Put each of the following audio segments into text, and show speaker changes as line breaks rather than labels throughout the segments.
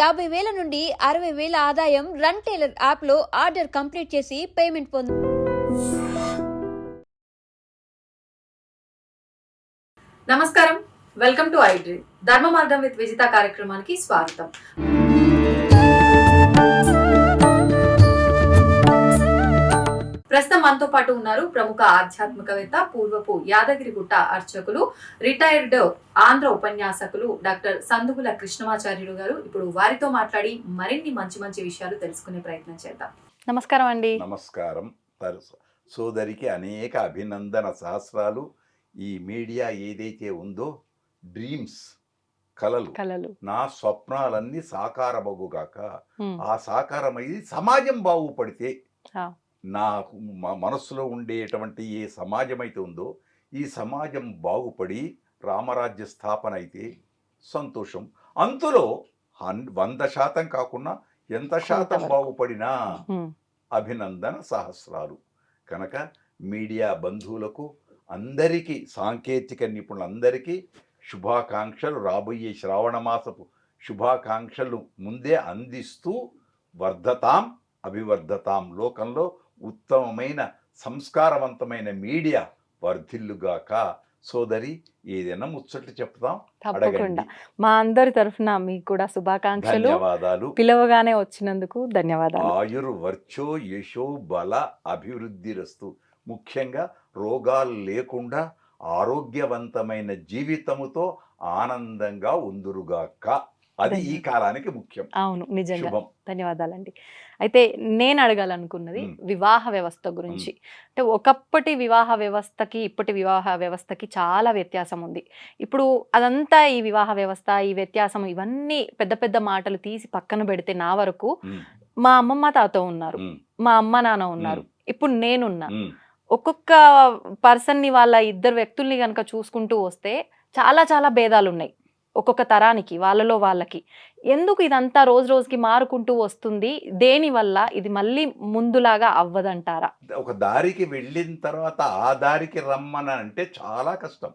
యాభై వేల నుండి అరవై వేల ఆదాయం రన్ టైలర్ యాప్లో ఆర్డర్ కంప్లీట్ చేసి పేమెంట్ పొందు
నమస్కారం. వెల్కమ్ టు ఐడ్రీ ధర్మ మార్గం విత్ విజిత కార్యక్రమానికి స్వాగతం. ప్రస్తుతం మనతో పాటు ఉన్నారు ప్రముఖ ఆధ్యాత్మికవేత్త పూర్వపు యాదగిరిగుట్ట అర్చకులు రిటైర్డ్ ఆంధ్ర ఉపన్యాసకులు డాక్టర్ సందుగుల కృష్ణమాచార్యులు గారు. ఇప్పుడు వారితో మాట్లాడి మరిన్ని మంచి మంచి విషయాలు తెలుసుకునే ప్రయత్నం చేద్దాం. నమస్కారం అండి.
నమస్కారం. సోదరికి అనేక అభినందన సహస్రాలు. ఈ మీడియా ఏదైతే ఉందో డ్రీమ్స్ కలలు.
కళలు
నా స్వప్నాలన్నీ సాకారమగుగాక ఆ సాకారమైంది సమాజం బాగుపడితే. నాకు మనస్సులో ఉండేటువంటి ఏ సమాజం అయితే ఉందో ఈ సమాజం బాగుపడి రామరాజ్య స్థాపన అయితే సంతోషం. అంతులో హన్ వంద శాతం కాకుండా ఎంత శాతం. బాగుపడినా అభినందన సహస్రాలు. కనుక మీడియా బంధువులకు అందరికీ సాంకేతిక నిపుణులందరికీ శుభాకాంక్షలు. రాబోయే శ్రావణ మాసపు శుభాకాంక్షలు ముందే అందిస్తూ వర్ధతాం అభివర్ధతాం లోకంలో ఉత్తమమైన సంస్కారవంతమైన మీడియా వర్ధిల్లుగాక. సోదరి ఏదైనా ముచ్చట్లు చెప్తాం
తప్పకుండా. మా అందరి తరఫున మీకు కూడా శుభాకాంక్షలు.
ధన్యవాదాలు.
పిలవగానే వచ్చినందుకు ధన్యవాదాలు.
ఆయుర్వర్చో యశో బల అభివృద్ధిరస్తు ముఖ్యంగా రోగాలు లేకుండా ఆరోగ్యవంతమైన జీవితముతో ఆనందంగా ఉందురుగాక. అది ఈ కాలానికి ముఖ్యం.
అవును నిజంగా. ధన్యవాదాలండి. అయితే నేను అడగాలనుకున్నది. వివాహ వ్యవస్థ గురించి. అంటే ఒకప్పటి వివాహ వ్యవస్థకి ఇప్పటి వివాహ వ్యవస్థకి చాలా వ్యత్యాసం ఉంది. ఇప్పుడు అదంతా ఈ వివాహ వ్యవస్థ ఈ వ్యత్యాసం ఇవన్నీ పెద్ద పెద్ద మాటలు తీసి పక్కన పెడితే నా వరకు మా అమ్మమ్మ తాత ఉన్నారు. మా అమ్మ నాన్న ఉన్నారు. ఇప్పుడు నేనున్నా. ఒక్కొక్క పర్సన్ని వాళ్ళ ఇద్దరు వ్యక్తుల్ని కనుక చూసుకుంటూ వస్తే చాలా చాలా భేదాలు ఉన్నాయి ఒక్కొక్క తరానికి వాళ్ళలో వాళ్ళకి. ఎందుకు ఇదంతా రోజు రోజుకి మారుకుంటూ వస్తుంది? దేని వల్ల? ఇది మళ్ళీ ముందులాగా అవ్వదంటారా?
ఒక దారికి వెళ్ళిన తర్వాత ఆ దారికి రమ్మని అంటే చాలా కష్టం.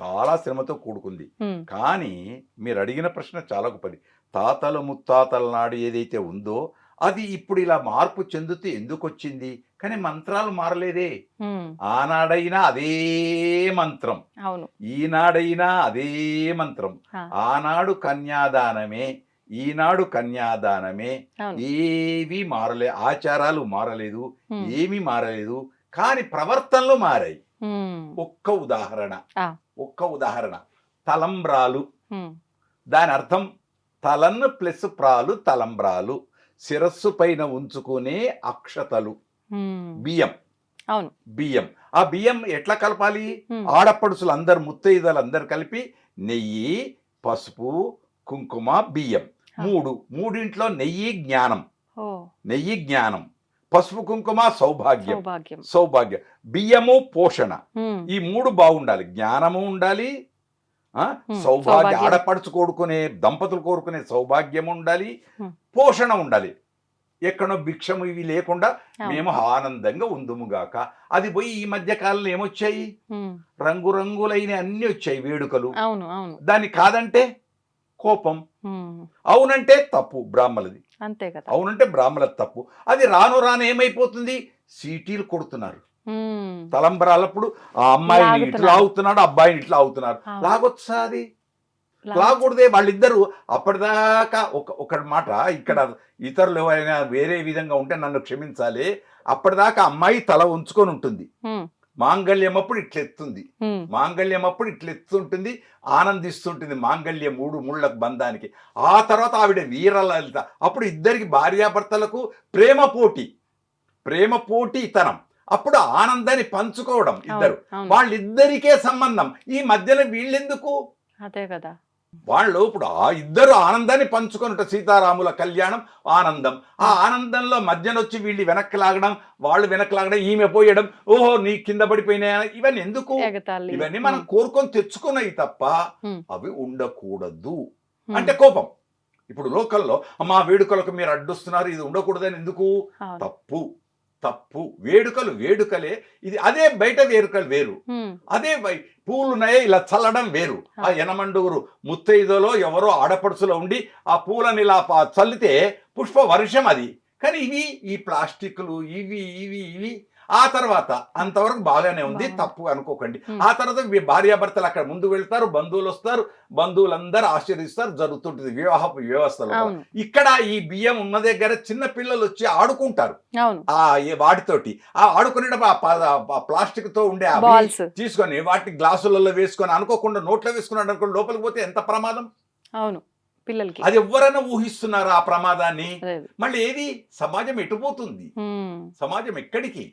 చాలా శ్రమతో కూడుకుంది. కానీ మీరు అడిగిన ప్రశ్న చాలా గొప్పది. తాతల ముత్తాతల నాడు ఏదైతే ఉందో అది ఇప్పుడు ఇలా మార్పు చెందుతూ ఎందుకు వచ్చింది కానీ మంత్రాలు మారలేదే. ఆనాడైనా అదే మంత్రం.
అవును.
ఈనాడైనా అదే మంత్రం. ఆనాడు కన్యాదానమే ఈనాడు కన్యాదానమే. ఏవి మారలే ఆచారాలు మారలేదు ఏమీ మారలేదు కానీ ప్రవర్తనలు మారాయి. ఒక్క ఉదాహరణ. ఒక్క ఉదాహరణ. తలంబ్రాలు దాని అర్థం తలన్ ప్లస్ ప్రాలు తలంబ్రాలు శిరస్సు పైన ఉంచుకునే అక్షతలు. బియ్యం.
అవును.
బియ్యం. ఆ బియ్యం ఎట్లా కలపాలి? ఆడపడుచులు అందరు ముత్తైదలు అందరు కలిపి నెయ్యి పసుపు కుంకుమ బియ్యం. మూడు. మూడింట్లో నెయ్యి జ్ఞానం. నెయ్యి జ్ఞానం. పసుపు కుంకుమ సౌభాగ్యం.
సౌభాగ్యం.
బియ్యము పోషణ. ఈ మూడు బాగుండాలి. జ్ఞానము ఉండాలి. సౌభాగ్య. ఆడపడుచు కోరుకునే దంపతులు కోరుకునే సౌభాగ్యం ఉండాలి. పోషణ ఉండాలి. ఎక్కడో భిక్షము ఇవి లేకుండా. మేము ఆనందంగా ఉందుముగాక అది పోయి ఈ మధ్య కాలంలో ఏమొచ్చాయి? రంగురంగులైన అన్ని వచ్చాయి వేడుకలు. దాన్ని కాదంటే కోపం. అవునంటే తప్పు బ్రాహ్మలది.
అంతే కదా.
అవునంటే బ్రాహ్మలది తప్పు. అది రాను రాను ఏమైపోతుంది? సీటీలు కొడుతున్నారు. తలంబరాలప్పుడు ఆ అమ్మాయిని ఇట్లా. అవుతున్నాడు అబ్బాయిని ఇట్లా అవుతున్నారు. లాగొచ్చా అది? లాగకూడదే వాళ్ళిద్దరు అప్పటిదాకా ఒక ఒక మాట ఇక్కడ ఇతరులు ఎవరైనా వేరే విధంగా ఉంటే నన్ను క్షమించాలి అప్పటిదాకా అమ్మాయి తల ఉంచుకొని ఉంటుంది. మాంగళ్యం అప్పుడు ఇట్లెత్తుంది. మాంగళ్యం అప్పుడు ఇట్లెత్తుంటుంది ఆనందిస్తుంటుంది మాంగళ్యం మూడు ముళ్ళ బంధానికి. ఆ తర్వాత ఆవిడ వీరలలిత. అప్పుడు ఇద్దరికి భార్యాభర్తలకు ప్రేమ పోటీ. ప్రేమ పోటీతనం అప్పుడు ఆనందాన్ని పంచుకోవడం ఇద్దరు. వాళ్ళిద్దరికే సంబంధం. ఈ మధ్యలో వీళ్ళెందుకు?
అదే కదా.
వాళ్ళు ఇప్పుడు ఆ ఇద్దరు ఆనందాన్ని పంచుకున్నట్టు సీతారాముల కళ్యాణం ఆనందం. ఆ ఆనందంలో మధ్యన వచ్చి వీళ్ళు వెనక్కి లాగడం వాళ్ళు వెనక్కి లాగడం ఈమె పోయడం ఓహో నీ కింద పడిపోయినాయా ఇవన్నీ ఎందుకు? ఇవన్నీ మనం కోరుకొని తెచ్చుకున్నవి తప్ప. అవి ఉండకూడదు. అంటే కోపం. ఇప్పుడు లోకల్లో మా వేడుకలకు మీరు అడ్డుస్తున్నారు ఇది ఉండకూడదని ఎందుకు. తప్పు. తప్పు వేడుకలు వేడుకలే. ఇది అదే బయట వేడుకలు వేరు. అదే బై- పూలున్నాయే ఇలా చల్లడం వేరు. ఆ ఎనమండుగురు ముత్తైదులో ఎవరో ఆడపడుచులో ఉండి ఆ పూలని ఇలా చల్లితే పుష్ప వర్షం అది. కానీ ఇవి ఈ ప్లాస్టిక్లు ఇవి ఇవి ఇవి ఆ తర్వాత అంతవరకు బాగానే ఉంది. తప్పు అనుకోకండి. ఆ తర్వాత మీ భార్యాభర్తలు అక్కడ ముందు వెళ్తారు బంధువులు వస్తారు బంధువులందరూ ఆశీర్దిస్తారు జరుగుతుంటుంది వివాహ వ్యవస్థలో. ఇక్కడ ఈ బియ్యం ఉన్న దగ్గర చిన్న పిల్లలు వచ్చి ఆడుకుంటారు. ఆ వాటితోటి. ఆ ఆడుకునేటప్పుడు ఆ ప్లాస్టిక్తో ఉండే తీసుకొని వాటి గ్లాసులలో వేసుకొని అనుకోకుండా నోట్లో వేసుకున్నాడు అనుకో లోపలికి పోతే ఎంత ప్రమాదం?
అవును పిల్లలకి.
అది ఎవరైనా ఊహిస్తున్నారు ఆ ప్రమాదాన్ని? మళ్ళీ ఏది? సమాజం ఎటుపోతుంది సమాజం ఎక్కడికి?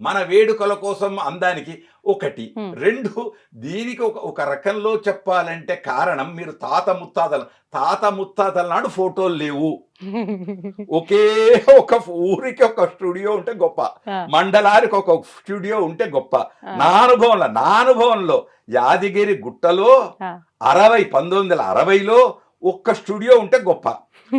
మన వేడుకల కోసం అందానికి ఒకటి. రెండు దీనికి ఒక ఒక రకంలో చెప్పాలంటే కారణం మీరు తాత ముత్తాతలు తాత ముత్తాతల నాడు ఫోటోలు లేవు. ఒకే ఒక ఊరికి ఒక స్టూడియో ఉంటే గొప్ప. మండలానికి ఒక స్టూడియో ఉంటే గొప్ప. నా అనుభవంలో నా అనుభవంలో యాదగిరి గుట్టలో. అరవై పంతొమ్మిది వందల అరవైలో ఒక్క స్టూడియో ఉంటే గొప్ప.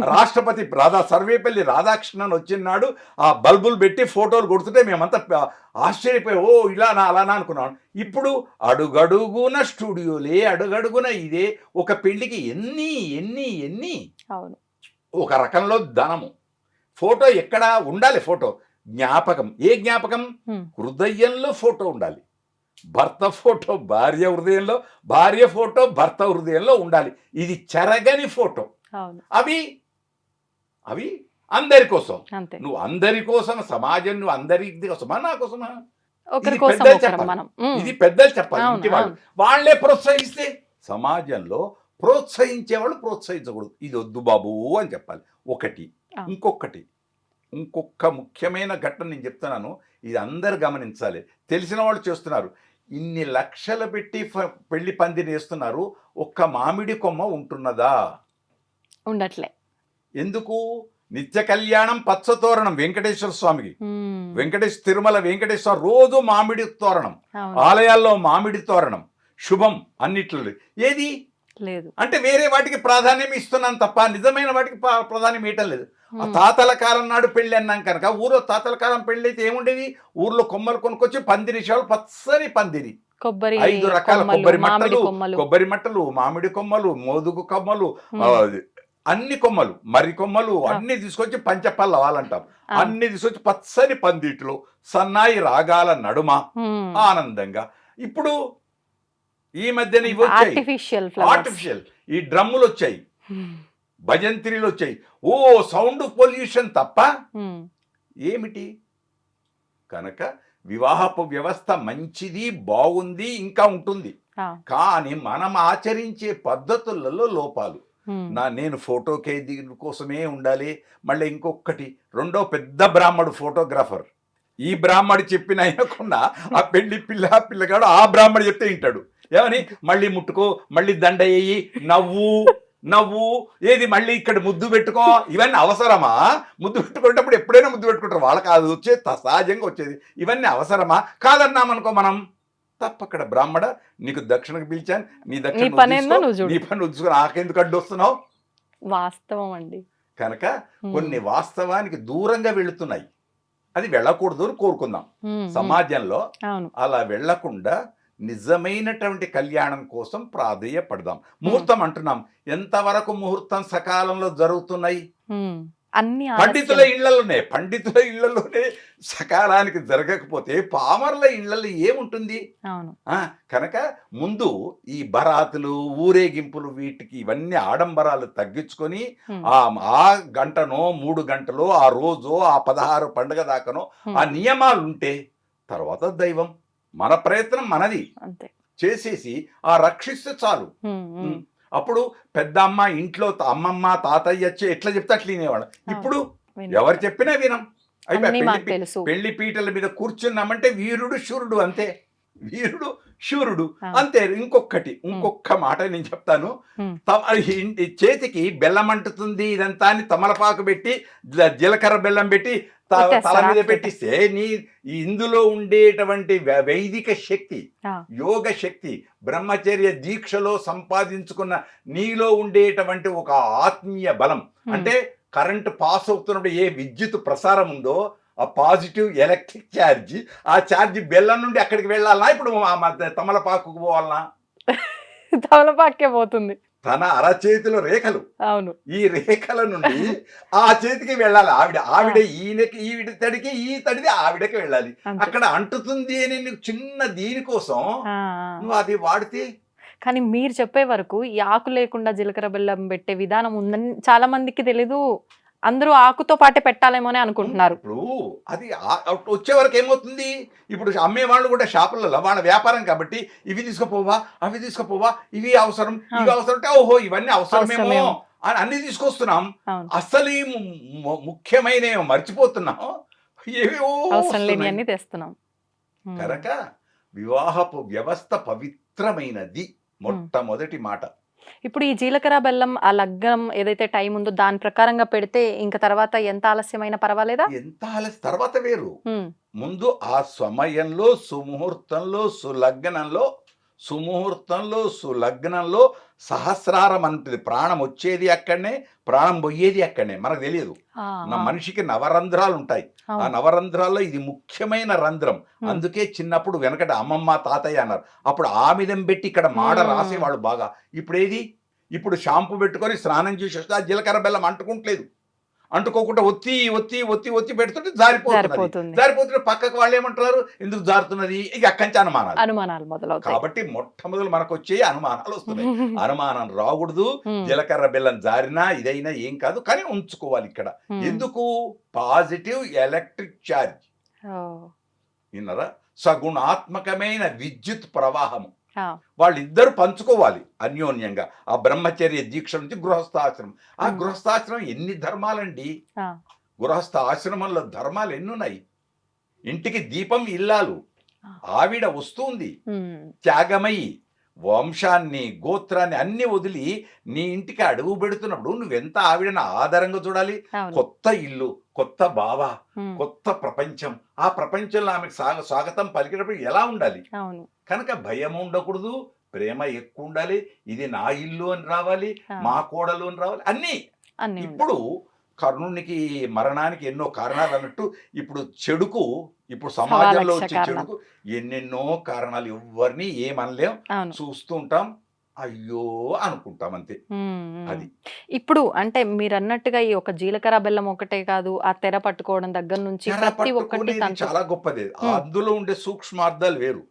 రాష్ట్రపతి రాధా సర్వేపల్లి రాధాకృష్ణన్ వచ్చినాడు ఆ బల్బులు పెట్టి ఫోటోలు కొడుతుంటే మేమంతా ఆశ్చర్యపోయి. ఓ ఇలానా అలానా అనుకున్నాం. ఇప్పుడు అడుగడుగున స్టూడియోలే అడుగడుగున ఇదే. ఒక పెళ్ళికి ఎన్ని ఎన్ని ఎన్ని?
అవును.
ఒక రకంలో ధనము. ఫోటో ఎక్కడ ఉండాలి ఫోటో? జ్ఞాపకం. ఏ జ్ఞాపకం. హృదయంలో ఫోటో ఉండాలి. భర్త ఫోటో భార్య హృదయంలో భార్య ఫోటో భర్త హృదయంలో ఉండాలి. ఇది చెరగని ఫోటో. అవి అవి అందరి కోసం. నువ్వు అందరి కోసం సమాజం నువ్వు అందరి కోసమా? నా కోసమా? ఇది పెద్దలు చెప్పాలి. ఇంటి వాళ్ళు. ప్రోత్సహిస్తే సమాజంలో ప్రోత్సహించే వాళ్ళు ప్రోత్సహించకూడదు. ఇది వద్దు బాబు అని చెప్పాలి. ఒకటి. ఇంకొకటి. ఇంకొక ముఖ్యమైన ఘట్టం నేను చెప్తున్నాను. ఇది అందరు గమనించాలి. తెలిసిన వాళ్ళు చేస్తున్నారు. ఇన్ని లక్షలు పెట్టి పెళ్ళి పందిరి వేస్తున్నారు. ఒక్క మామిడి కొమ్మ ఉంటున్నదా?
ఉండట్లే.
ఎందుకు? నిత్య కళ్యాణం పచ్చ తోరణం వెంకటేశ్వర స్వామికి. వెంకటేశ్వర తిరుమల వెంకటేశ్వర రోజు మామిడి తోరణం. ఆలయాల్లో మామిడి తోరణం. శుభం అన్నిట్లో ఏది?
లేదు.
అంటే వేరే వాటికి ప్రాధాన్యం ఇస్తున్నాను తప్ప నిజమైన వాటికి ప్రా- ప్రాధాన్యం ఇవ్వటం లేదు. ఆ తాతల కాలం నాడు పెళ్ళి అన్నాం కనుక ఊరో తాతల కాలం పెళ్ళి అయితే ఏముండేది? ఊర్లో కొమ్మలు కొనుక్కొచ్చి పందిరి షాలు పచ్చని పందిరి.
కొబ్బరి
ఐదు రకాల కొబ్బరి మట్టలు కొబ్బరి మట్టలు మామిడి కొమ్మలు మోదుగు కొమ్మలు అన్ని కొమ్మలు మర్రి కొమ్మలు. అన్ని తీసుకొచ్చి పంచపల్ల వాళ్ళంటాం
ఆ,
అన్ని తీసుకొచ్చి పచ్చని పందిట్లో సన్నాయి రాగాల నడుమ ఆనందంగా. ఇప్పుడు ఈ మధ్యన ఇవి వచ్చాయి.
ఆర్టిఫిషియల్
ఆర్టిఫిషియల్ ఈ డ్రమ్ములు వచ్చాయి. భజంత్రిలు వచ్చాయి. ఓ సౌండ్ పొల్యూషన్ తప్ప ఏమిటి? కనుక వివాహపు వ్యవస్థ మంచిది బాగుంది ఇంకా ఉంటుంది. కానీ మనం ఆచరించే పద్ధతులలో లోపాలు. నా నేను ఫోటోకే దీని కోసమే ఉండాలి. మళ్ళీ ఇంకొకటి రెండో పెద్ద బ్రాహ్మడు ఫోటోగ్రాఫర్. ఈ బ్రాహ్మడు చెప్పిన అయినకుండా ఆ పెళ్ళి పిల్ల పిల్లగాడు ఆ బ్రాహ్మడు చెప్తే వింటాడు. ఏమని? మళ్ళీ ముట్టుకో మళ్ళీ దండ వేయి నవ్వు నవ్వు ఏది మళ్ళీ ఇక్కడ ముద్దు పెట్టుకో ఇవన్నీ అవసరమా? ముద్దు పెట్టుకునేటప్పుడు ఎప్పుడైనా ముద్దు పెట్టుకుంటారు. వాళ్ళకి అది వచ్చేది సహజంగా వచ్చేది. ఇవన్నీ అవసరమా? కాదన్నామనుకో మనం తప్పక్కడ బ్రాహ్మడ నీకు దక్షిణకు పిలిచాను నీ దక్షిణ
నీ పని ఏందో
తీసుకో,
నువ్వు చూడు.
నీ పని నువ్వు చూసుకుని నాకెందుకు అడ్డు వస్తున్నావు?
వాస్తవం అండి.
కనుక కొన్ని వాస్తవానికి దూరంగా వెళుతున్నాయి. అది వెళ్ళకూడదు అని కోరుకుందాం. సమాజంలో అలా వెళ్ళకుండా నిజమైనటువంటి కళ్యాణం కోసం ప్రాధేయపడదాం. ముహూర్తం అంటున్నాం. ఎంతవరకు ముహూర్తం సకాలంలో జరుగుతున్నాయి?
అన్ని
పండితుల. ఇళ్ళలోనే పండితుల ఇళ్ళలోనే సకాలానికి జరగకపోతే పామర్ల ఇళ్ళలో ఏముంటుంది? కనుక ముందు ఈ బరాతులు ఊరేగింపులు వీటికి ఇవన్నీ ఆడంబరాలు తగ్గించుకొని ఆ ఆ గంటనో మూడు గంటలో ఆ రోజు ఆ పదహారు పండుగ దాకానో ఆ నియమాలు ఉంటే తర్వాత దైవం మన ప్రయత్నం మనది. చేసేసి ఆ రక్షిస్తే చాలు. అప్పుడు పెద్ద అమ్మ ఇంట్లో అమ్మమ్మ తాతయ్య వచ్చి ఎట్లా చెప్తే అట్లా వినేవాడు ఇప్పుడు. ఎవరు చెప్పినా వినం. అయిపోయి? పెళ్ళి పీటల మీద కూర్చున్నామంటే వీరుడు శూరుడు అంతే. వీరుడు శూరుడు. అంతే ఇంకొకటి ఇంకొక మాట నేను చెప్తాను చేతికి బెల్లం అంటుతుంది ఇదంతా అని తమలపాకు పెట్టి జీలకర్ర బెల్లం పెట్టి తల మీద. పెట్టిస్తే నీ ఇందులో ఉండేటువంటి వైదిక శక్తి. యోగ శక్తి బ్రహ్మచర్య దీక్షలో సంపాదించుకున్న నీలో ఉండేటువంటి ఒక ఆత్మీయ బలం అంటే కరెంట్ పాస్ అవుతున్నప్పుడు ఏ విద్యుత్ ప్రసారం ఉందో ఆ పాజిటివ్ ఎలక్ట్రిక్ ఛార్జ్ ఆ ఛార్జ్ బెల్లం నుండి అక్కడికి వెళ్ళాలనా? ఇప్పుడు తమలపాకుకు పోవాలనా?
తమలపాకే పోతుంది.
తన అరచేతిలో రేఖలు.
అవును.
ఈ రేఖల నుండి ఆ చేతికి వెళ్ళాలి. ఆవిడ ఆవిడ ఈయనకి ఈవిడ తడికి ఈ తడిది ఆవిడకి వెళ్ళాలి. అక్కడ అంటుతుంది అని చిన్న దీనికోసం. నువ్వు అది వాడితే
కానీ మీరు చెప్పే వరకు ఈ ఆకు లేకుండా జీలకర్ర బెల్లం పెట్టే విధానం ఉందని చాలా మందికి తెలీదు. అందరూ ఆకుతో పాటే పెట్టాలేమో అని అనుకుంటున్నారు.
ఇప్పుడు అది వచ్చే వరకు ఏమవుతుంది? ఇప్పుడు అమ్మే వాళ్ళు కూడా షాపులలో వాళ్ళ వ్యాపారం కాబట్టి ఇవి తీసుకుపోవా అవి తీసుకుపోవా ఇవి అవసరం ఇవి అవసరం అంటే ఓహో ఇవన్నీ అవసరమేమో. అని అన్ని తీసుకొస్తున్నాం. అసలు ముఖ్యమైన మర్చిపోతున్నాం. ఏవేవో
అవసరం లేని
వస్తున్నాయి.
అన్ని తెస్తున్నాం.
కనుక వివాహపు వ్యవస్థ పవిత్రమైనది మొట్టమొదటి మాట.
ఇప్పుడు ఈ జీలకర్ర బెల్లం ఆ లగ్గం ఏదైతే టైం ఉందో దాని ప్రకారంగా పెడితే ఇంకా తర్వాత ఎంత ఆలస్యమైనా పర్వాలేదా?
ఎంత ఆలస్యం? తర్వాత వేరు. ముందు ఆ సమయంలో సుముహూర్తంలో సులగ్నంలో సుముహూర్తంలో సులగ్నంలో సహస్రారం అంటుంది ప్రాణం వచ్చేది అక్కడనే ప్రాణం పోయేది అక్కడనే. మనకు తెలియదు. నా మనిషికి నవరంధ్రాలు ఉంటాయి ఆ. నవరంధ్రాల్లో ఇది ముఖ్యమైన రంధ్రం. అందుకే చిన్నప్పుడు వెనకట అమ్మమ్మ తాతయ్య అన్నారు. అప్పుడు ఆమిదం పెట్టి ఇక్కడ మాడ. రాసేవాళ్ళు బాగా. ఇప్పుడు ఏది ఇప్పుడు షాంపూ పెట్టుకొని స్నానం చేసి వస్తే ఆ జీలకర్ర బెల్లం అంటుకుంటలేదు. అంటుకోకుండా ఒత్తి ఒత్తి ఒత్తి ఒత్తి పెడుతుంటే
సరిపోతుంది
జారిపోతుంటే పక్కకు వాళ్ళు ఏమంటున్నారు ఎందుకు జారుతున్నది? ఇక అక్కంచి అనుమానాలు.
అనుమానాలు మొదలవుతాయి.
కాబట్టి మొట్టమొదలు మనకు వచ్చే అనుమానాలు వస్తున్నాయి. అనుమానం రాకూడదు. జీలకర్ర బెల్లం జారినా ఇదైనా ఏం కాదు. కానీ ఉంచుకోవాలి ఇక్కడ. ఎందుకు? Positive electric charge.
ఓ,
విన్నారా? సగుణాత్మకమైన విద్యుత్ ప్రవాహము. వాళ్ళిద్దరు పంచుకోవాలి అన్యోన్యంగా. ఆ బ్రహ్మచర్య దీక్ష నుంచి గృహస్థాశ్రమం. ఆ. గృహస్థాశ్రమం ఎన్ని ధర్మాలండి? గృహస్థ ఆశ్రమంలో ధర్మాలు ఎన్నున్నాయి? ఇంటికి దీపం ఇల్లాలు. ఆవిడ వస్తుంది.
ఉమ్,
త్యాగమయి. వంశాన్ని గోత్రాన్ని అన్ని వదిలి నీ ఇంటికి అడుగు పెడుతున్నప్పుడు నువ్వెంత ఆవిడని ఆధారంగా చూడాలి? కొత్త ఇల్లు కొత్త బావ కొత్త ప్రపంచం. ఆ ప్రపంచంలో ఆమెకు స్వాగ స్వాగతం పలికేటప్పుడు ఎలా ఉండాలి? కనుక భయం ఉండకూడదు ప్రేమ ఎక్కువ ఉండాలి ఇది నా ఇల్లు అని రావాలి మా కోడలు అని రావాలి అన్నీ. ఇప్పుడు కర్ణునికి మరణానికి ఎన్నో కారణాలు అన్నట్టు ఇప్పుడు చెడుకు ఇప్పుడు సమాజంలో వచ్చే. చెడుకు ఎన్నెన్నో కారణాలు ఎవరిని ఏమనలేం
అవును
చూస్తూ ఉంటాం అయ్యో అనుకుంటాం అంతే. అది.
ఇప్పుడు అంటే మీరు అన్నట్టుగా ఈ ఒక జీలకర్ర బెల్లం ఒకటే కాదు ఆ తెర పట్టుకోవడం దగ్గర నుంచి ప్రతి ఒక్కటి
చాలా గొప్పది. అందులో ఉండే సూక్ష్మార్థాలు వేరు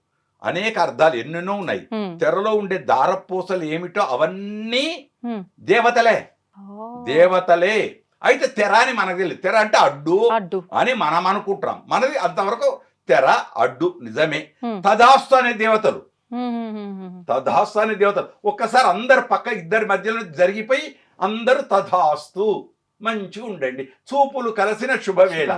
అనేక అర్థాలు ఎన్నెన్నో ఉన్నాయి తెరలో ఉండే దారపూసలు ఏమిటో అవన్నీ. దేవతలే దేవతలే అయితే తెర అని మనకు తెలియదు తెర అంటే అడ్డు
అడ్డు.
అని మనం అనుకుంటున్నాం మనది అంతవరకు తెర అడ్డు నిజమే. తదాస్తు అనే దేవతలు. తదాస్తు అనే దేవతలు. ఒక్కసారి అందరు పక్క ఇద్దరి మధ్యలో జరిగిపోయి అందరూ తథాస్తు మంచిగా ఉండండి. చూపులు కలిసిన శుభవేళ.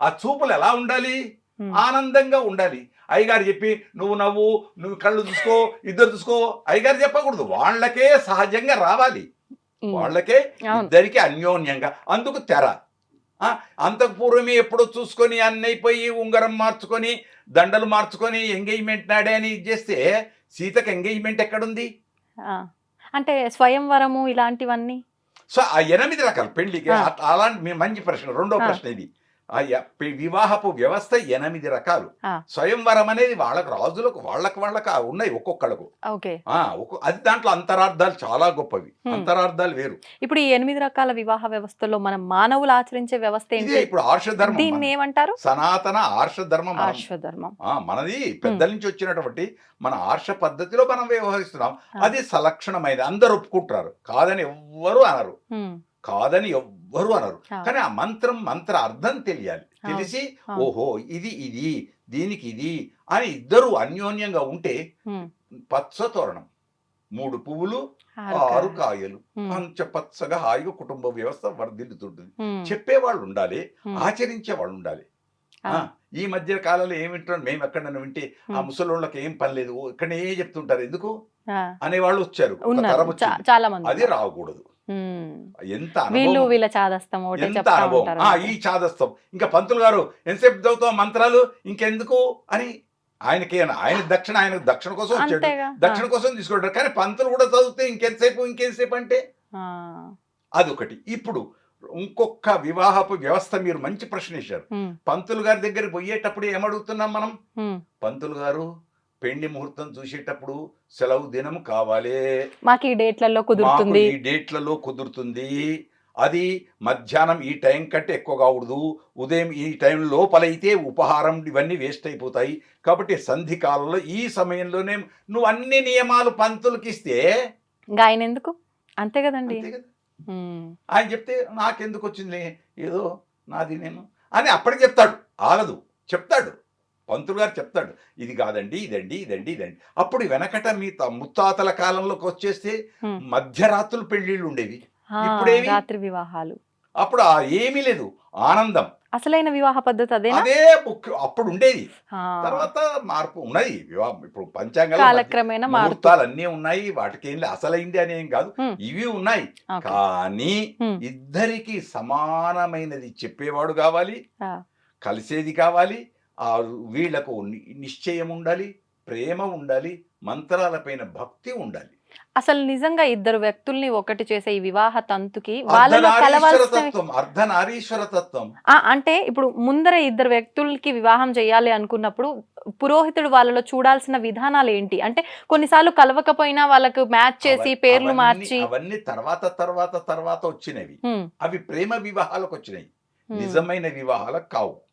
ఆ చూపులు ఎలా ఉండాలి? ఆనందంగా ఉండాలి. అయ్యగారు చెప్పి నువ్వు నవ్వు నువ్వు కళ్ళు చూసుకో ఇద్దరు చూసుకో. అయ్యగారు చెప్పకూడదు. వాళ్ళకే సహజంగా రావాలి. వాళ్ళకే ఇద్దరికి అన్యోన్యంగా. అందుకు తెర. ఆ, అంతకు పూర్వమే ఎప్పుడో చూసుకొని అన్నైపోయి ఉంగరం మార్చుకొని దండలు మార్చుకొని ఎంగేజ్మెంట్ నాడే అని చేస్తే సీతకు ఎంగేజ్మెంట్ ఎక్కడుంది?
ఆ. అంటే స్వయంవరము ఇలాంటివన్నీ?
సో ఆ ఎనిమిది రకాలు పెళ్ళికి అలాంటి మంచి ప్రశ్న రెండో. ప్రశ్న ఇది. ఆ వివాహపు వ్యవస్థ ఎనిమిది రకాలు. స్వయంవరం అనేది వాళ్ళకు రాజులకు వాళ్ళకి వాళ్ళకి ఉన్నాయి ఒక్కొక్కళ్ళకు. అది దాంట్లో అంతరార్థాలు చాలా గొప్పవి. అంతరార్థాలు వేరు.
ఇప్పుడు ఈ ఎనిమిది రకాల వివాహ వ్యవస్థలో మనం మానవులు ఆచరించే వ్యవస్థ ఏంటి?
ఇప్పుడు ఆర్షధర్మం
దీన్ని. ఏమంటారు?
సనాతన ఆర్షధర్మం మనం.
ఆశ్వధర్మం
ఆ, మనది పెద్దల నుంచి వచ్చినటువంటి మన ఆర్ష పద్ధతిలో మనం వ్యవహరిస్తున్నాం. అది సలక్షణమైనది. అందరూ ఒప్పుకుంటారు కాదని ఎవ్వరు అనరు. కాదని ఎవ్వరు అనరు.
ఆ.
కానీ ఆ మంత్రం మంత్ర అర్థం తెలియాలి. తెలిసి. ఓహో ఇది ఇది దీనికి ఇది అని ఇద్దరు అన్యోన్యంగా ఉంటే పచ్చ తోరణం. మూడు పువ్వులు
ఆరు కాయలు.
పంచ పచ్చగా హాయిగా కుటుంబ వ్యవస్థ వర్ధిల్లుతుంటుంది. చెప్పేవాళ్ళు ఉండాలి ఆచరించే వాళ్ళు ఉండాలి. ఈ మధ్య కాలంలో ఏం వింటున్నాం మేము ఎక్కడన్నా వింటే ఆ ముసలోళ్ళకి ఏం పని లేదు ఇక్కడనే చెప్తుంటారు. ఎందుకు? అనేవాళ్ళు వచ్చారు. తరం వచ్చింది. అది. రాకూడదు. ఎంత
వీళ్ళు
అనుభవం?
వీళ్ళ చాదస్తం
ఎంత అనుభవం? ఈ చాదస్తం. ఇంకా పంతులు గారు ఎంతసేపు చదువుతాం మంత్రాలు? ఇంకెందుకు? అని ఆయనకి ఆయన దక్షిణ ఆయన దక్షిణ కోసం వచ్చాడు. దక్షిణ కోసం తీసుకుంటారు కానీ పంతులు కూడా చదివితే ఇంకెంతసేపు ఇంకెంతసేపు అంటే? అదొకటి. ఇప్పుడు ఇంకొక వివాహపు వ్యవస్థ మీరు మంచి ప్రశ్న
ఉమ్,
పంతులు గారి దగ్గరికి పోయేటప్పుడు ఏమడుగుతున్నాం మనం. పంతులు గారు పెండి ముహూర్తం చూసేటప్పుడు సెలవు దినం కావాలి.
మాకు ఈ డేట్లలో కుదురుతుంది.
ఈ డేట్లలో కుదురుతుంది. అది మధ్యాహ్నం ఈ టైం కంటే ఎక్కువ కాకూడదు ఉదయం ఈ టైం లోపలైతే ఉపహారం ఇవన్నీ వేస్ట్ అయిపోతాయి. కాబట్టి సంధి కాలంలో ఈ సమయంలోనే నువ్వు అన్ని నియమాలు పంతులకి ఇస్తే
ఆయన ఎందుకు? అంతే కదండి.
ఆయన చెప్తే నాకెందుకు వచ్చింది? ఏదో నాది నేను అని అప్పటికి చెప్తాడు. ఆగదు. చెప్తాడు. పంతులు గారు చెప్తాడు ఇది కాదండి ఇదండి ఇదండి ఇదండి అప్పుడు వెనకట మీ త- ముత్తాతల కాలంలోకి వచ్చేస్తే. మధ్యరాత్రులు పెళ్ళిళ్ళు ఉండేవి ఇప్పుడేవి?
రాత్రి వివాహాలు
అప్పుడు ఏమీ లేదు ఆనందం
అసలైన వివాహ పద్ధతి
అదే ముఖ్యం అప్పుడు ఉండేది తర్వాత మార్పు ఉన్నది వివాహం ఇప్పుడు పంచాంగాలు
మారుతూ
ముహూర్తాలు అన్నీ ఉన్నాయి వాటికి ఏం అసలైంది అని ఏం కాదు. ఇవి ఉన్నాయి. కానీ. ఇద్దరికి సమానమైనది చెప్పేవాడు కావాలి. కలిసేది కావాలి ఆ వీళ్ళకు నిశ్చయం ఉండాలి ప్రేమ ఉండాలి మంత్రాలపైన భక్తి ఉండాలి.
అసలు నిజంగా ఇద్దరు వ్యక్తుల్ని ఒకటి చేసే ఈ వివాహ తంతుకి వాళ్ళలో కలవాల్సిన
తత్వం
అంటే ఇప్పుడు ముందర ఇద్దరు వ్యక్తులకి వివాహం చేయాలి అనుకున్నప్పుడు పురోహితుడు వాళ్ళలో చూడాల్సిన విధానాలు ఏంటి? అంటే కొన్నిసార్లు కలవకపోయినా వాళ్ళకు మ్యాచ్ చేసి పేర్లు మార్చి
అవన్నీ తర్వాత తర్వాత తర్వాత వచ్చినవి. అవి ప్రేమ వివాహాలకు వచ్చినాయి. నిజమైన వివాహాలకు కావు.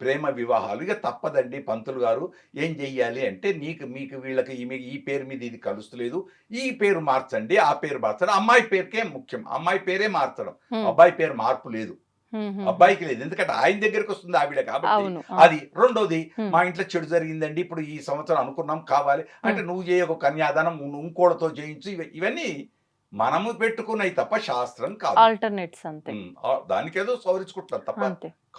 ప్రేమ వివాహాలు. ఇక తప్పదండి పంతులు గారు. ఏం చెయ్యాలి అంటే నీకు మీకు వీళ్ళకి ఈమె ఈ పేరు మీద ఇది కలుస్తలేదు. ఈ పేరు మార్చండి ఆ పేరు మార్చడం. అమ్మాయి పేరుకే ముఖ్యం. అమ్మాయి పేరే మార్చడం. అబ్బాయి పేరు మార్పు లేదు. అబ్బాయికి లేదు. ఎందుకంటే ఆయన దగ్గరికి వస్తుంది ఆవిడ కాబట్టి అది రెండోది. మా ఇంట్లో చెడు జరిగిందండి. ఇప్పుడు ఈ సంవత్సరం అనుకున్నాం కావాలి. అంటే నువ్వు చేయ ఒక కన్యాదానం నువ్వు ఇంకోళ్ళతో చేయించు. ఇవ- ఇవన్నీ మనము పెట్టుకున్నవి తప్ప శాస్త్రం కాదు.
ఆల్టర్నేట్స్ అంతే.
దానికేదో సవరించుకుంటున్నారు తప్ప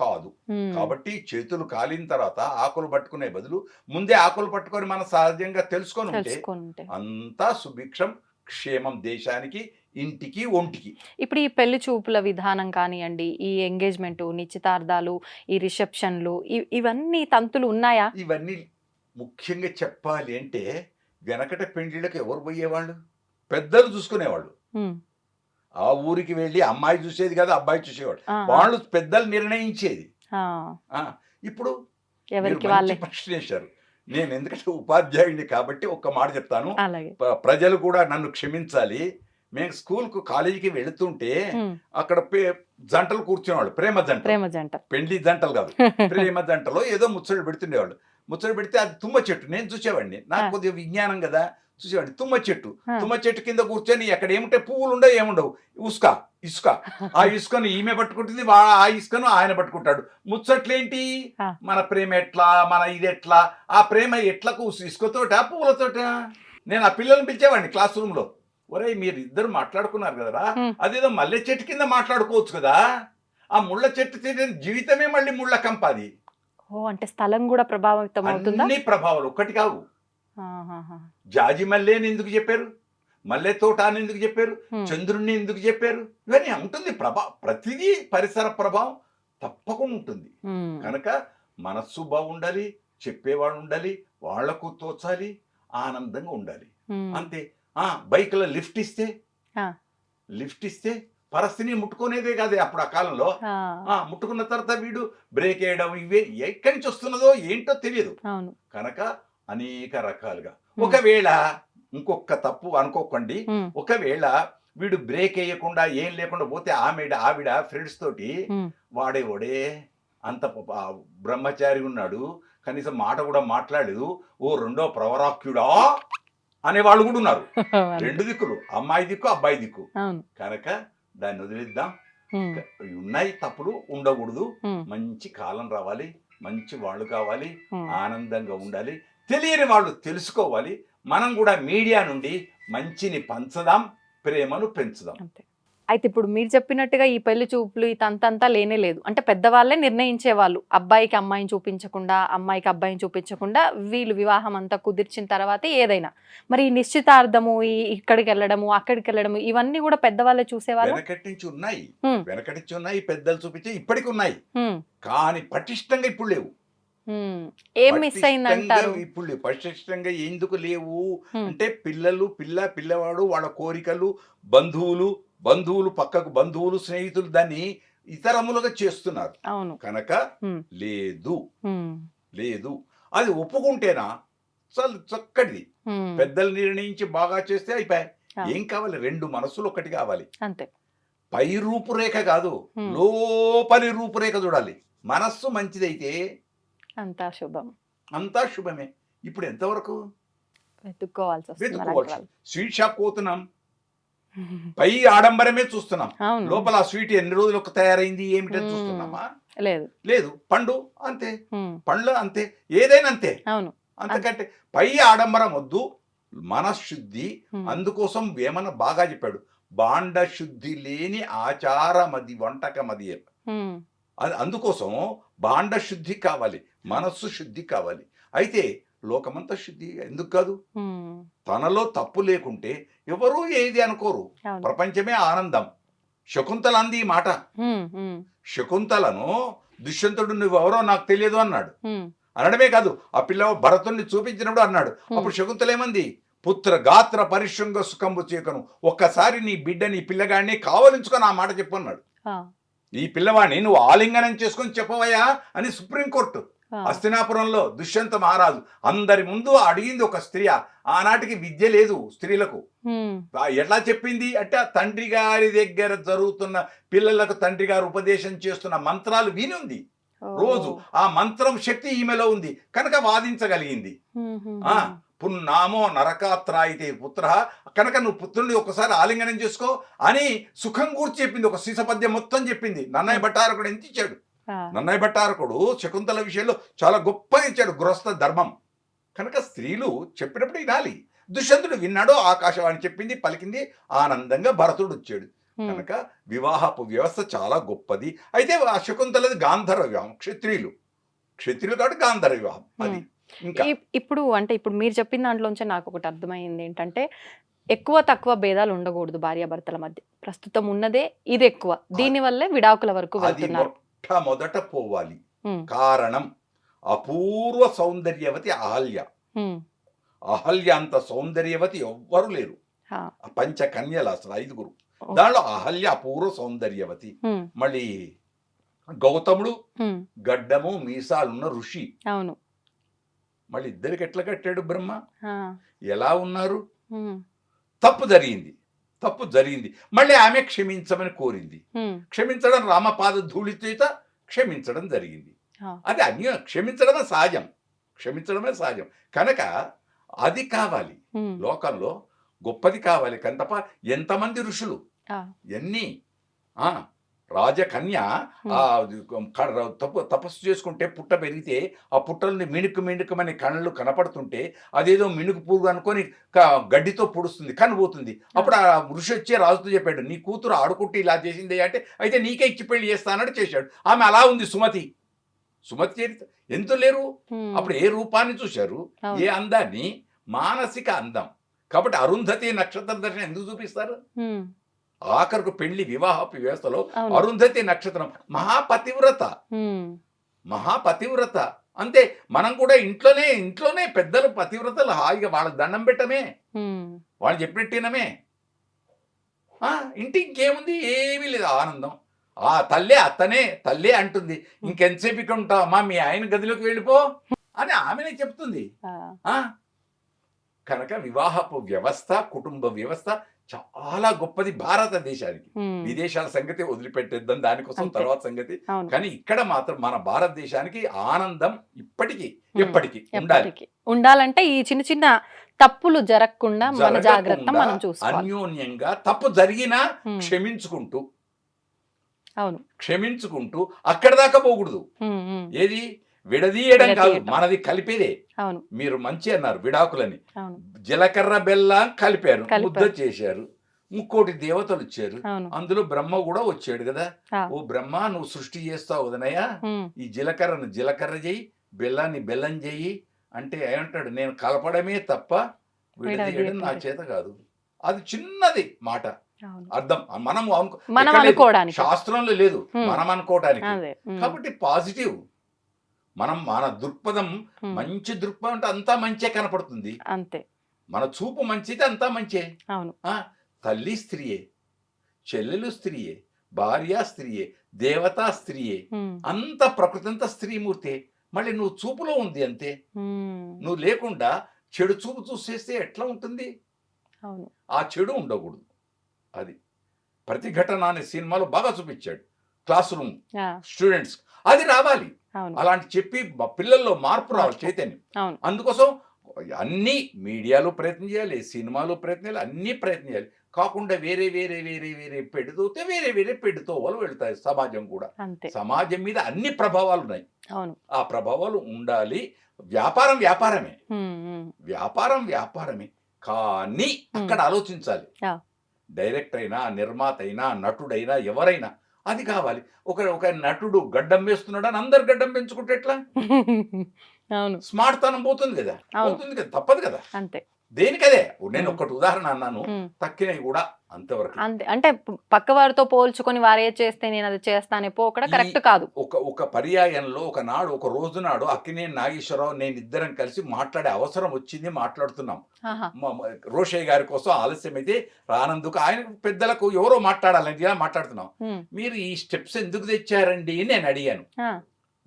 కాదు. కాబట్టి చేతులు కాలిన తర్వాత ఆకులు పట్టుకునే బదులు ముందే ఆకులు పట్టుకొని మనం సహజంగా తెలుసుకొని ఉంటే అంతా సుభిక్షం క్షేమం దేశానికి ఇంటికి ఒంటికి.
ఇప్పుడు ఈ పెళ్ళి చూపుల విధానం కానివ్వండి ఈ ఎంగేజ్మెంట్ నిశ్చితార్థాలు ఈ రిసెప్షన్లు ఇవన్నీ తంతులు ఉన్నాయా?
ఇవన్నీ ముఖ్యంగా చెప్పాలి అంటే వెనకట పెండ్లిళ్ళకి ఎవరు పోయేవాళ్ళు? పెద్దలు చూసుకునేవాళ్ళు. ఆ ఊరికి వెళ్ళి అమ్మాయి చూసేది కదా అబ్బాయి చూసేవాడు వాళ్ళు పెద్దలు నిర్ణయించేది. ఇప్పుడు
ఎవరికి
మీరు
వాళ్ళే?
మంచి ప్రశ్న వేశారు. నేను ఎందుకంటే ఉపాధ్యాయుడిని కాబట్టి ఒక్క మాట చెప్తాను. ప్రజలు కూడా నన్ను క్షమించాలి. మేము స్కూల్కు కాలేజీకి వెళుతుంటే అక్కడ జంటలు కూర్చునేవాళ్ళు. ప్రేమ జంట.
ప్రేమ జంట.
పెండ్లి జంటలు కాదు. ప్రేమ జంటలో ఏదో ముచ్చట పెడుతుండేవాళ్ళు. ముచ్చట పెడితే అది తుమ్మ చెట్టు. నేను చూసేవాడిని. నాకు. కొద్దిగా విజ్ఞానం కదా. చూసేవాడిని. తుమ్మ చెట్టు. తుమ్మ చెట్టు కింద కూర్చొని అక్కడ ఏముంటే పువ్వులు ఉండవు ఏముండవు. ఉసుక ఇసుక. ఆ ఇసుకను ఈమె పట్టుకుంటుంది ఆ ఇసుకను ఆయన పట్టుకుంటాడు. ముచ్చట్లేంటి. మన ప్రేమ ఎట్లా మన ఇది ఎట్లా? ఆ ప్రేమ ఎట్లకు ఇసుకతోట పువ్వులతోట నేను ఆ పిల్లల్ని పిలిచేవాడిని క్లాస్ రూమ్లో ఒరేయ్ మీరు ఇద్దరు మాట్లాడుకున్నారు కదరా. అదేదో మల్లె చెట్టు కింద మాట్లాడుకోవచ్చు కదా? ఆ ముళ్ళ చెట్టు జీవితమే మళ్ళీ ముళ్ళ కంపాది
ఓ అంటే స్థలం కూడా ప్రభావితం అవుతుందా?
అన్ని ప్రభావాలు ఒకటి కావు. జాజి మల్లెని ఎందుకు చెప్పారు? మల్లె తోట అని ఎందుకు చెప్పారు? చంద్రుణ్ణి ఎందుకు చెప్పారు? ఇవన్నీ ఉంటుంది ప్రభా ప్రతిదీ పరిసర ప్రభావం తప్పకుండా ఉంటుంది. కనుక మనస్సు బాగుండాలి చెప్పేవాళ్ళు ఉండాలి వాళ్ళకు తోచాలి ఆనందంగా ఉండాలి. అంతే. ఆ బైక్లో లిఫ్ట్ ఇస్తే. లిఫ్ట్ ఇస్తే పరస్థిని ముట్టుకునేదే కాదు అప్పుడు ఆ కాలంలో.
ఆ,
ముట్టుకున్న తర్వాత వీడు బ్రేక్ వేయడం ఇవే ఎక్కడి నుంచి వస్తున్నదో ఏంటో తెలియదు. కనుక అనేక రకాలుగా. ఒకవేళ ఇంకొక తప్పు అనుకోకండి. ఒకవేళ వీడు బ్రేక్ వేయకుండా ఏం లేకుండా పోతే ఆమె ఆవిడ ఫ్రెండ్స్ తోటి వాడే వాడే అంత బ్రహ్మచారి ఉన్నాడు. కనీసం మాట కూడా మాట్లాడలేదు ఓ రెండో ప్రవరాక్యుడా అనే వాళ్ళు కూడా ఉన్నారు. రెండు దిక్కులు అమ్మాయి దిక్కు అబ్బాయి దిక్కు. కనుక దాన్ని వదిలిద్దాం. ఉన్నాయి తప్పులు ఉండకూడదు. మంచి కాలం రావాలి. మంచి వాళ్ళు కావాలి. ఆనందంగా ఉండాలి. తెలియని వాళ్ళు తెలుసుకోవాలి. మనం కూడా మీడియా నుండి మంచిని పంచదాం ప్రేమను పెంచుదాం.
అయితే ఇప్పుడు మీరు చెప్పినట్టుగా ఈ పెళ్ళి చూపులు ఈ తంతంతా లేనే లేదు. అంటే పెద్దవాళ్ళే నిర్ణయించేవాళ్ళు. అబ్బాయికి అమ్మాయిని చూపించకుండా అమ్మాయికి అబ్బాయిని చూపించకుండా వీళ్ళు వివాహం అంతా కుదిర్చిన తర్వాతే ఏదైనా. మరి ఈ నిశ్చితార్థము ఈ ఇక్కడికి వెళ్ళడము అక్కడికి వెళ్ళడము ఇవన్నీ కూడా పెద్దవాళ్ళే చూసేవాళ్ళు?
ఉన్నాయి.
హ్మ్.
వెనకటి నుంచి ఉన్నాయి పెద్దలు చూపించి ఇప్పటికి ఉన్నాయి. కానీ పటిష్టంగా ఇప్పుడు లేవు.
ఏం మిస్
పటిష్టంగా
అయిందంటారు
ఇప్పుడు. పటిష్టంగా ఎందుకు లేవు. అంటే పిల్లలు పిల్ల పిల్లవాడు వాళ్ళ కోరికలు బంధువులు బంధువులు పక్కకు బంధువులు స్నేహితులు దాన్ని ఇతరములుగా చేస్తున్నారు.
అవును.
కనుక లేదు. లేదు. అది ఒప్పుకుంటేనా? చాలా చక్కటిది. పెద్దలు నిర్ణయించి బాగా చేస్తే అయిపోయాయి. ఏం కావాలి? రెండు మనసులు ఒకటి కావాలి.
అంతే.
పై రూపురేఖ కాదు. లోపలి రూపురేఖ చూడాలి. మనస్సు మంచిదైతే
అంతా శుభం.
అంతా శుభమే. ఇప్పుడు ఎంతవరకు?
వెతుక్కోవాల్సి
వెతుక్కోవచ్చు. స్వీట్ షాప్ పోతున్నాం. పై ఆడంబరమే చూస్తున్నాం. లోపల ఆ స్వీట్ ఎన్ని రోజులకు తయారైంది ఏమిటని. చూస్తున్నామా?
లేదు.
లేదు. పండు అంతే. పండ్లు అంతే. ఏదైనా అంతే.
అవును.
అంతకంటే పై ఆడంబరం వద్దు. మనశుద్ధి అందుకోసం వేమన బాగా చెప్పాడు. బాండ శుద్ధి లేని ఆచారమది వంటకమది.
ఉమ్,
అది అందుకోసం బాండ శుద్ధి కావాలి మనస్సు శుద్ధి కావాలి. అయితే లోకమంతా శుద్ధి ఎందుకు కాదు? తనలో తప్పు లేకుంటే ఎవరూ ఏది అనుకోరు. ప్రపంచమే ఆనందం. శకుంతల అంది ఈ మాట. శకుంతలను దుష్యంతుడు నువ్వెవరో నాకు తెలియదు అన్నాడు. అనడమే కాదు ఆ పిల్ల భరతుణ్ణి చూపించినప్పుడు అన్నాడు. అప్పుడు శకుంతల ఏమంది పుత్ర గాత్ర పరిశృంగ సుఖంబు చేకను. ఒక్కసారి నీ బిడ్డని ఈ పిల్లగాడిని కావలించుకొని ఆ మాట చెప్పు అన్నాడు. ఈ పిల్లవాడిని నువ్వు ఆలింగనం చేసుకొని చెప్పవయ్యా అని సుప్రీంకోర్టు
ఆ,
హస్తినాపురంలో దుష్యంత మహారాజు అందరి ముందు అడిగింది ఒక స్త్రీ ఆనాటికి విద్య లేదు స్త్రీలకు. ఆ ఎట్లా చెప్పింది అంటే ఆ తండ్రి గారి దగ్గర జరుగుతున్న పిల్లలకు తండ్రి గారు ఉపదేశం చేస్తున్న మంత్రాలు వినుంది. రోజు ఆ మంత్రం శక్తి ఈమెలో ఉంది. కనుక వాదించగలిగింది. పున్నామో నరకాత్రాయితే పుత్ర. కనుక నువ్వు పుత్రుని ఒకసారి ఆలింగనం చేసుకో అని సుఖం కూర్చి చెప్పింది. ఒక సీసపద్యం మొత్తం చెప్పింది. నన్నయ్య భట్టారకుడు ఎంత ఇచ్చాడు? నన్నయ్య భట్టారకుడు శకుంతల విషయంలో చాలా గొప్పగా ఇచ్చాడు. గృహస్థ ధర్మం. కనుక స్త్రీలు చెప్పినప్పుడు వినాలి. దుష్యంతుడు విన్నాడు ఆకాశవాణి చెప్పింది పలికింది ఆనందంగా భరతుడు వచ్చాడు. కనుక వివాహపు వ్యవస్థ చాలా గొప్పది. అయితే ఆ శకుంతలది గాంధర్వ వివాహం. క్షత్రియులు. క్షత్రియులు కాబట్టి గాంధర్వ వివాహం. అది.
ఇప్పుడు అంటే ఇప్పుడు మీరు చెప్పిన దాంట్లోంచే నాకు ఒకటి అర్థమైంది ఏంటంటే ఎక్కువ తక్కువ భేదాలు ఉండకూడదు భార్యాభర్తల మధ్య. ప్రస్తుతం ఉన్నదే ఇది ఎక్కువ. దీని వల్లే విడాకుల వరకు వెళ్తున్నారు.
మొట్టమొదట పోవాలి. కారణం అపూర్వ సౌందర్యవతి అహల్య. అహల్య అంత సౌందర్యవతి ఎవ్వరు లేరు. పంచ కన్యలు అసలు ఐదుగురు. దానిలో అహల్య అపూర్వ సౌందర్యవతి. మళ్ళీ గౌతముడు గడ్డము మీసాలున్న ఋషి.
అవును.
మళ్ళీ ఇద్దరికి ఎట్లా కట్టాడు బ్రహ్మ? ఎలా ఉన్నారు? తప్పు జరిగింది. తప్పు జరిగింది. మళ్ళీ ఆమె క్షమించమని కోరింది. క్షమించడం రామపాద ధూళి చేత క్షమించడం జరిగింది. అది అన్య క్షమించడమే సహజం క్షమించడమే సహజం కనుక అది కావాలి. లోకంలో గొప్పది కావాలి కానీ తప్ప ఎంతమంది ఋషులు? ఎన్ని? ఆ. రాజకన్య ఆ తప్పు తపస్సు చేసుకుంటే పుట్ట పెరిగితే ఆ పుట్టల్ని మిణుకు మిణుకుమని కళ్ళు కనపడుతుంటే అదేదో మిణుకు పురుగు అనుకొని గడ్డితో పొడుస్తుంది కనిపోతుంది అప్పుడు ఆ ఋషి వచ్చే రాజుతో చెప్పాడు నీ కూతురు ఆడుకుంటే ఇలా చేసింది అంటే అయితే నీకే ఇచ్చి పెళ్ళి చేస్తానని చేశాడు. ఆమె అలా ఉంది సుమతి. సుమతి చరిత్ర. ఎంత లేరు? అప్పుడు ఏ రూపాన్ని చూశారు. ఏ అందాన్ని? మానసిక అందం. కాబట్టి అరుంధతి నక్షత్ర దర్శనం ఎందుకు చూపిస్తారు? ఆఖరుకు పెళ్ళి వివాహపు వ్యవస్థలో అరుంధతి నక్షత్రం. మహాపతివ్రత. మహాపతివ్రత. అంతే మనం కూడా ఇంట్లోనే ఇంట్లోనే పెద్దలు పతివ్రతలు హాయిగా వాళ్ళకి దండం పెట్టమే. వాళ్ళు చెప్పినట్టేనమే ఆ, ఇంటి ఇంకేముంది? ఏమీ లేదు. ఆనందం. ఆ తల్లే అత్తనే తల్లే అంటుంది. ఇంకెంతసేపు ఇక్కడ ఉంటావు అమ్మా? మీ ఆయన గదిలోకి వెళ్ళిపో అని ఆమెనే చెప్తుంది. కనుక వివాహపు వ్యవస్థ కుటుంబ వ్యవస్థ చాలా గొప్పది భారతదేశానికి. విదేశాల సంగతి వదిలిపెట్టేద్దాం దానికోసం. తర్వాత సంగతి. కానీ ఇక్కడ మాత్రం మన భారతదేశానికి ఆనందం ఇప్పటికీ ఎప్పటికీ ఉండాలి.
ఉండాలంటే ఈ చిన్న చిన్న తప్పులు జరగకుండా మన జాగ్రత్త మనం చూసుకోవాలి.
అన్యోన్యంగా తప్పు జరిగినా క్షమించుకుంటూ.
అవును.
క్షమించుకుంటూ అక్కడ దాకా పోకూడదు. ఏది? విడదీయడం కాదు. మనది కలిపేదే. మీరు మంచి అన్నారు విడాకులని. జీలకర్ర బెల్లం కలిపారు. ముద్ద చేశారు ముక్కోటి దేవతలు వచ్చారు అందులో బ్రహ్మ కూడా వచ్చాడు కదా. ఓ బ్రహ్మ నువ్వు సృష్టి చేస్తావు వదనయ్యా. ఈ జీలకర్రను జీలకర్ర చేయి బెల్లాన్ని బెల్లం చేయి అంటే ఏమంటాడు నేను కలపడమే తప్ప విడదీయడం నా చేత కాదు. అది చిన్నది మాట. అర్థం. మనం అనుకో
మనం. అనుకోవడానికి.
శాస్త్రంలో లేదు. మనం అనుకోవడానికి కాబట్టి పాజిటివ్. మనం మన దృక్పథం మంచి దృక్పథం అంటే అంతా మంచే కనపడుతుంది.
అంతే.
మన చూపు మంచిది అంతా మంచే.
అవును.
ఆ, తల్లి స్త్రీయే చెల్లెలు స్త్రీయే భార్య స్త్రీయే దేవతా స్త్రీయే అంత ప్రకృతి అంతా స్త్రీమూర్తే. మళ్ళీ నువ్వు చూపులో ఉంది అంతే. నువ్వు లేకుండా చెడు చూపు చూసేస్తే ఎట్లా ఉంటుంది?
అవును.
ఆ చెడు ఉండకూడదు. అది. ప్రతిఘటన అనే సినిమాలో బాగా చూపించాడు. Class room students. అది రావాలి. అలాంటి చెప్పి పిల్లల్లో మార్పు రావాలి చైతన్యం. అందుకోసం అన్ని మీడియాలో ప్రయత్నం చేయాలి సినిమాలో ప్రయత్నం చేయాలి అన్ని ప్రయత్నం చేయాలి. కాకుండా వేరే వేరే వేరే వేరే పెడుతూతే వేరే వేరే పెడుతూ వాళ్ళు వెళ్తాయి సమాజం కూడా. సమాజం మీద అన్ని ప్రభావాలు ఉన్నాయి. ఆ ప్రభావాలు ఉండాలి. వ్యాపారం వ్యాపారమే. వ్యాపారం వ్యాపారమే. కానీ అక్కడ ఆలోచించాలి.
యా.
డైరెక్టర్ అయినా నిర్మాత అయినా నటుడైనా ఎవరైనా అది కావాలి. ఒక ఒక నటుడు గడ్డం వేస్తున్నాడు అని అందరు గడ్డం పెంచుకుంటే ఎట్లా?
అవును.
స్మార్ట్ తనం పోతుంది కదా. పోతుంది కదా? తప్పదు కదా?
అంతే.
దేనికదే? నేను. ఒకటి ఉదాహరణ అన్నాను. తక్కినవి కూడా అంతవరకు.
అంతే. అంటే పక్క వారితో పోల్చుకొని వారే చేస్తే నేను అది చేస్తానే పోకడ కరెక్ట్ కాదు.
ఒక ఒక పర్యాయంలో ఒక నాడు ఒక రోజు నాడు అక్కినేని నాగేశ్వరరావు నేను ఇద్దరం కలిసి మాట్లాడే అవసరం వచ్చింది మాట్లాడుతున్నాం. రోషయ్య గారి కోసం ఆలస్యం అయితే రానందుకు ఆయన పెద్దలకు ఎవరో మాట్లాడాలని ఇలా మాట్లాడుతున్నాం. మీరు ఈ స్టెప్స్ ఎందుకు తెచ్చారండి నేను అడిగాను.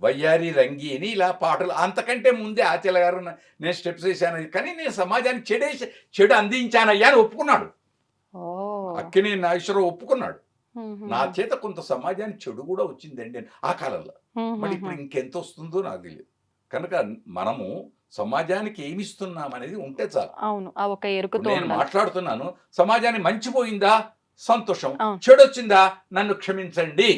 వయ్యారి రంగి అని ఇలా పాటలు అంతకంటే ముందే ఆచల గారు నేను స్టెప్స్ వేసాను కానీ నేను సమాజానికి చెడేసి చెడు అందించానయ్యా అని ఒప్పుకున్నాడు. అక్కినే నాగేశ్వరరావు ఒప్పుకున్నాడు. నా చేత కొంత సమాజానికి చెడు కూడా వచ్చిందండి ఆ కాలంలో.
ఉమ్,
ఇప్పుడు ఇంకెంత వస్తుందో నాకు తెలియదు. కనుక మనము సమాజానికి ఏమి ఇస్తున్నాం అనేది ఉంటే చాలు.
అవును ఒక ఎరుకుతో
నేను మాట్లాడుతున్నాను సమాజానికి మంచి పోయిందా సంతోషం. చెడు వచ్చిందా నన్ను క్షమించండి.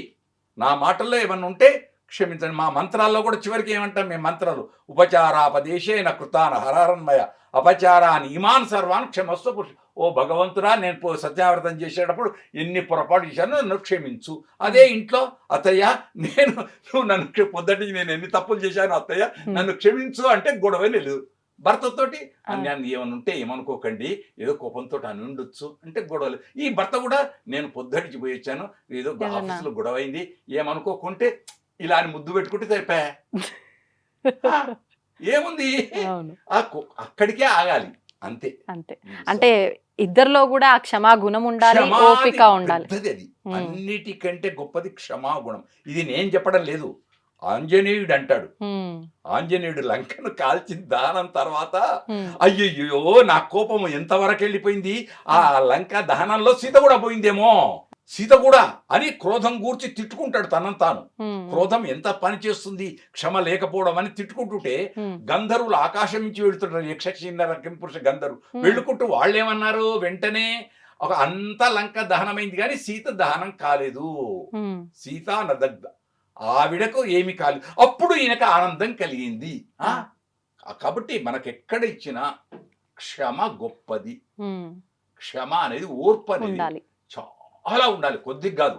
నా మాటల్లో ఏమన్నా ఉంటే క్షమించండి మా మంత్రాల్లో కూడా చివరికి ఏమంటాం మేము మంత్రాలు? ఉపచారాపదేశేన కృతాన హరారన్మయ అపచారాన్ని ఇమాన్ సర్వాన్ క్షమస్వ పురుష. ఓ భగవంతుడా నేను పో- సత్యావ్రతం చేసేటప్పుడు ఎన్ని పొరపాటు చేశాను నన్ను క్షమించు. అదే ఇంట్లో అత్తయ్య నేను నువ్వు నన్ను పొద్దుటి నేను ఎన్ని తప్పులు చేశాను అత్తయ్య నన్ను క్షమించు అంటే గొడవ లేదు. భర్తతోటి. అన్యాన్ని ఏమని ఉంటే ఏమనుకోకండి ఏదో కోపంతో అని ఉండొచ్చు అంటే గొడవలు ఈ భర్త కూడా నేను పొద్దుటికి పోయి వచ్చాను ఏదో. ఆఫీసులో గొడవ అయింది ఏమనుకోకుంటే ఇలా అని ముద్దు పెట్టుకుంటే సరిపోయా? ఆ, ఏముంది? అక్కడికే ఆగాలి. అంతే.
అంతే. అంటే ఇద్దరిలో కూడా ఆ క్షమా గుణం ఉండాలి
క్షమా
ఓపిక ఉండాలి.
అది. అన్నిటికంటే గొప్పది క్షమాగుణం ఇది నేను చెప్పడం లేదు. ఆంజనేయుడు అంటాడు. ఆంజనేయుడు లంకను కాల్చిన దానం తర్వాత అయ్యయ్యో నా కోపం ఎంతవరకు వెళ్ళిపోయింది? ఆ లంక దహనంలో సీత కూడా పోయిందేమో. సీత కూడా అని క్రోధం గూర్చి తిట్టుకుంటాడు తనను తాను. క్రోధం ఎంత పని చేస్తుంది క్షమ లేకపోవడం అని తిట్టుకుంటుంటే గంధర్వులు ఆకాశం నుంచి వెళ్తుంటారు. యక్షక్షిన్నర కింపురుష గంధర్వు. వెళ్ళుకుంటూ వాళ్ళు ఏమన్నారు వెంటనే ఒక అంత లంక దహనమైంది కానీ సీత దహనం కాలేదు. సీత నదగ్ధ. ఆవిడకు ఏమి కాలేదు. అప్పుడు ఈయనకు ఆనందం కలిగింది. ఆ? కాబట్టి మనకెక్కడ ఇచ్చినా క్షమ గొప్పది. క్షమ అనేది ఓర్పు అనేది చాలా ఉండాలి కొద్దిగా కాదు.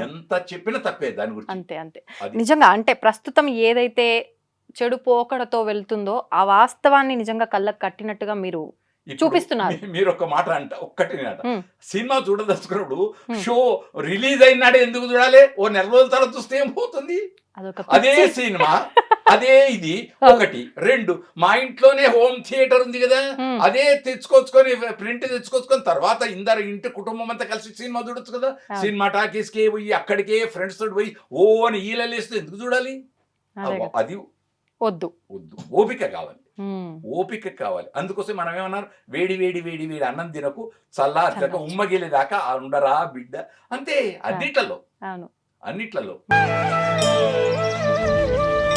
ఎంత చెప్పినా తప్పే దాని గురించి
అంతే అంతే నిజంగా అంటే ప్రస్తుతం ఏదైతే చెడు పోకడతో వెళ్తుందో ఆ వాస్తవాన్ని నిజంగా కళ్ళకు కట్టినట్టుగా మీరు చూపిస్తున్నారు.
మీరు ఒక మాట అంట ఒక్కటి అంట. సినిమా చూడదలుచుకున్నప్పుడు. షో రిలీజ్ అయినాడే ఎందుకు చూడాలి ఓ నెల రోజుల తర్వాత చూస్తే ఏం పోతుంది అదే. సినిమా అదే ఇది ఒకటి. రెండు మా ఇంట్లోనే హోమ్ థియేటర్ ఉంది కదా అదే తెచ్చుకొచ్చుకొని ప్రింట్ తెచ్చుకొచ్చుకొని తర్వాత ఇందరు ఇంటి కుటుంబం అంతా కలిసి సినిమా చూడొచ్చు కదా. సినిమా టాకీస్కి పోయి అక్కడికే ఫ్రెండ్స్ తోటి పోయి ఓ అని ఈలలేస్తే ఎందుకు చూడాలి?
అదే వద్దు.
వద్దు. ఓపిక కావాలి. ఓపిక కావాలి. అందుకోసం మనం ఏమన్నారు? వేడి వేడి వేడి వేడి అన్నం తినకు చల్లార్చక
చల్లార్చు.
ఉమ్మగిలేదాకా ఉండరా బిడ్డ? అంతే. అన్నిట్లలో. అన్నిట్లలో.